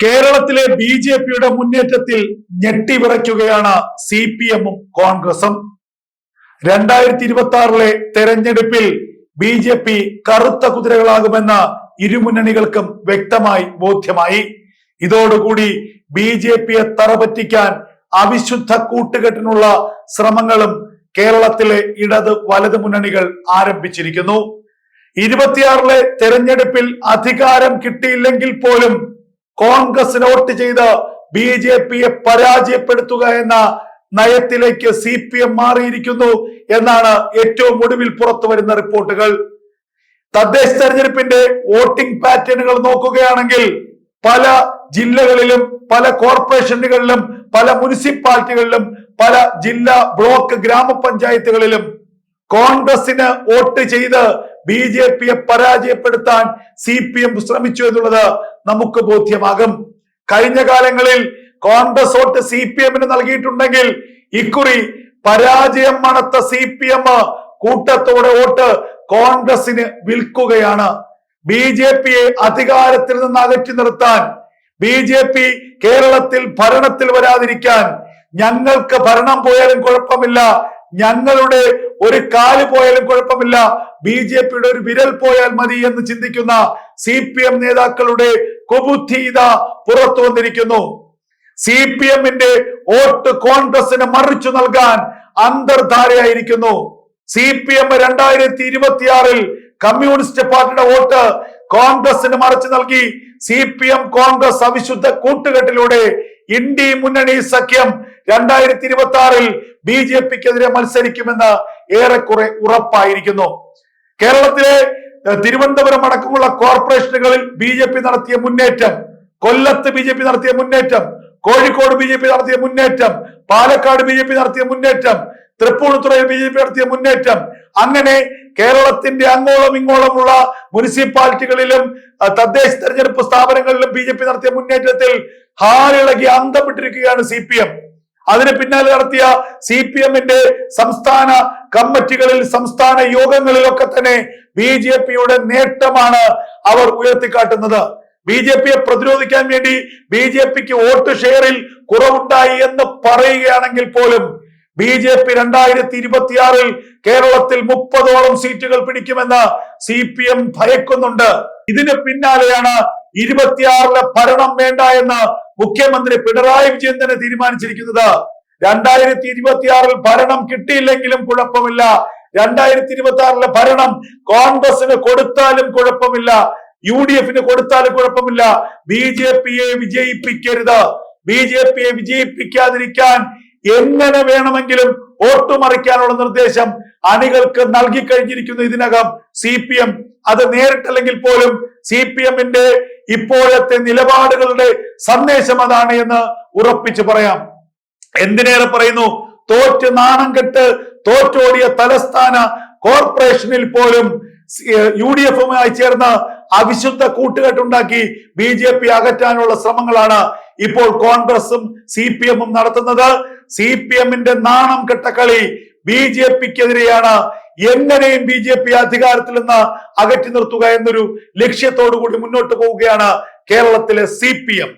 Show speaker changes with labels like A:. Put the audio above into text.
A: കേരളത്തിലെ B J പിയുടെ മുന്നേറ്റത്തിൽ ഞെട്ടിവിറയ്ക്കുകയാണ് സി പി എമ്മും കോൺഗ്രസും. രണ്ടായിരത്തി ഇരുപത്തി ആറിലെ തെരഞ്ഞെടുപ്പിൽ ബി ജെ പി കറുത്ത കുതിരകളാകുമെന്ന് ഇരുമുന്നണികൾക്കും വ്യക്തമായി ബോധ്യമായി. ഇതോടുകൂടി ബി ജെ പിയെ തറപറ്റിക്കാൻ അവിശുദ്ധ കൂട്ടുകെട്ടിനുള്ള ശ്രമങ്ങളും കേരളത്തിലെ ഇടത് വലത് മുന്നണികൾ ആരംഭിച്ചിരിക്കുന്നു. ഇരുപത്തിയാറിലെ തെരഞ്ഞെടുപ്പിൽ അധികാരം കിട്ടിയില്ലെങ്കിൽ പോലും കോൺഗ്രസിന് വോട്ട് ചെയ്ത് ബി ജെ പിയെ പരാജയപ്പെടുത്തുക എന്ന നയത്തിലേക്ക് സി പി എം മാറിയിരിക്കുന്നു എന്നാണ് ഏറ്റവും ഒടുവിൽ പുറത്തു വരുന്ന റിപ്പോർട്ടുകൾ. തദ്ദേശ തെരഞ്ഞെടുപ്പിന്റെ വോട്ടിംഗ് പാറ്റേണുകൾ നോക്കുകയാണെങ്കിൽ പല ജില്ലകളിലും പല കോർപ്പറേഷനുകളിലും പല മുനിസിപ്പാലിറ്റികളിലും പല ജില്ലാ ബ്ലോക്ക് ഗ്രാമപഞ്ചായത്തുകളിലും കോൺഗ്രസിന് വോട്ട് ചെയ്ത് ബി ജെ പിയെ പരാജയപ്പെടുത്താൻ സി പി എം ശ്രമിച്ചു എന്നുള്ളത് നമുക്ക് ബോധ്യമാകും. കഴിഞ്ഞ കാലങ്ങളിൽ കോൺഗ്രസ് വോട്ട് സി പി എമ്മിന് നൽകിയിട്ടുണ്ടെങ്കിൽ ഇക്കുറി പരാജയം മണത്ത സി പി എം കൂട്ടത്തോടെ വോട്ട് കോൺഗ്രസിന് വിൽക്കുകയാണ്. ബി ജെ പിയെ അധികാരത്തിൽ നിന്ന് അകറ്റി നിർത്താൻ ബി ജെ പി കേരളത്തിൽ ഭരണത്തിൽ വരാതിരിക്കാൻ ഞങ്ങൾക്ക് ഭരണം പോയാലും കുഴപ്പമില്ല. ഞങ്ങളുടെ ഒരു കാൽ പോയാലും കുഴപ്പമില്ല. ബി ജെ പിയുടെ ഒരു വിരൽ പോയാൽ മതി എന്ന് ചിന്തിക്കുന്ന സി പി എം നേതാക്കളുടെ കുബുദ്ധീത പുറത്തു വന്നിരിക്കുന്നു. സി പി എമ്മിന്റെ വോട്ട് കോൺഗ്രസിന് മറിച്ചു നൽകാൻ അന്തർധാരയായിരിക്കുന്നു. സി പി എം രണ്ടായിരത്തി ഇരുപത്തിയാറിൽ കമ്മ്യൂണിസ്റ്റ് പാർട്ടിയുടെ വോട്ട് കോൺഗ്രസിന് മറിച്ചു നൽകി. സി പി എം കോൺഗ്രസ് അവിശുദ്ധ കൂട്ടുകെട്ടിലൂടെ ഇന്ത്യ മുന്നണി സഖ്യം രണ്ടായിരത്തി ഇരുപത്തി ആറിൽ ബി ജെ പിക്കെതിരെ മത്സരിക്കുമെന്ന് ഏറെക്കുറെ ഉറപ്പായിരിക്കുന്നു. കേരളത്തിലെ തിരുവനന്തപുരം അടക്കമുള്ള കോർപ്പറേഷനുകളിൽ ബി ജെ പി നടത്തിയ മുന്നേറ്റം കൊല്ലത്ത് ബി ജെ പി നടത്തിയ മുന്നേറ്റം കോഴിക്കോട് ബി ജെ പി നടത്തിയ മുന്നേറ്റം പാലക്കാട് ബി ജെ പി നടത്തിയ മുന്നേറ്റം തൃപ്പൂണിത്തുറയിൽ ബി ജെ പി നടത്തിയ മുന്നേറ്റം അങ്ങനെ കേരളത്തിന്റെ അങ്ങോളം ഇങ്ങോളമുള്ള മുനിസിപ്പാലിറ്റികളിലും തദ്ദേശ തെരഞ്ഞെടുപ്പ് സ്ഥാപനങ്ങളിലും ബി നടത്തിയ മുന്നേറ്റത്തിൽ ഹാലിളകി അന്തപ്പെട്ടിരിക്കുകയാണ് സി പി എം. അതിന് പിന്നാലെ നടത്തിയ സി പി എമ്മിന്റെ സംസ്ഥാന കമ്മിറ്റികളിൽ സംസ്ഥാന യോഗങ്ങളിലൊക്കെ തന്നെ ബി ജെ പിയുടെ നേട്ടമാണ് അവർ ഉയർത്തിക്കാട്ടുന്നത്. ബി ജെ പിയെ പ്രതിരോധിക്കാൻ വേണ്ടി ബി ജെ പിക്ക് വോട്ട് ഷെയറിൽ കുറവുണ്ടായി എന്ന് പറയുകയാണെങ്കിൽ പോലും ബി ജെ പി രണ്ടായിരത്തി ഇരുപത്തിയാറിൽ കേരളത്തിൽ മുപ്പതോളം സീറ്റുകൾ പിടിക്കുമെന്ന് സി പി എം ഭയക്കുന്നുണ്ട്. ഇതിന് പിന്നാലെയാണ് ഇരുപത്തിയാറിലെ ഭരണം വേണ്ട എന്ന് മുഖ്യമന്ത്രി പിണറായി വിജയൻ തന്നെ തീരുമാനിച്ചിരിക്കുന്നത്. രണ്ടായിരത്തി ഇരുപത്തി ആറിൽ ഭരണം കിട്ടിയില്ലെങ്കിലും കുഴപ്പമില്ല. രണ്ടായിരത്തി ഇരുപത്തി ആറിലെ ഭരണം കോൺഗ്രസിന് കൊടുത്താലും കുഴപ്പമില്ല. യു ഡി എഫിന് കൊടുത്താലും കുഴപ്പമില്ല. ബി ജെ പിയെ വിജയിപ്പിക്കരുത്. ബി ജെ പിയെ വിജയിപ്പിക്കാതിരിക്കാൻ എങ്ങനെ വേണമെങ്കിലും ഓട്ടുമറിക്കാനുള്ള നിർദ്ദേശം അണികൾക്ക് നൽകി കഴിഞ്ഞിരിക്കുന്നു ഇതിനകം. സി പി എം അത് നേരിട്ടല്ലെങ്കിൽ പോലും സി പി എമ്മിന്റെ ഇപ്പോഴത്തെ നിലപാടുകളുടെ സന്ദേശം അതാണ് എന്ന് ഉറപ്പിച്ചു പറയാം. എന്തിനേറെ പറയുന്നു? തോറ്റ് നാണം കെട്ട് തോറ്റോടിയ തലസ്ഥാന കോർപ്പറേഷനിൽ പോലും യു ഡി എഫുമായി ചേർന്ന് അവിശുദ്ധ കൂട്ടുകെട്ടുണ്ടാക്കി ബി ജെ പി അകറ്റാനുള്ള ശ്രമങ്ങളാണ് ഇപ്പോൾ കോൺഗ്രസും സി പി എമ്മും നടത്തുന്നത്. സി പി എമ്മിന്റെ നാണം കെട്ട കളി ബി ജെ പിക്കെതിരെയാണ് എങ്ങനെയും ബി ജെ പി അധികാരത്തിൽ നിന്ന് അകറ്റി നിർത്തുക എന്നൊരു ലക്ഷ്യത്തോടു കൂടി മുന്നോട്ട് പോവുകയാണ് കേരളത്തിലെ സി പി എം.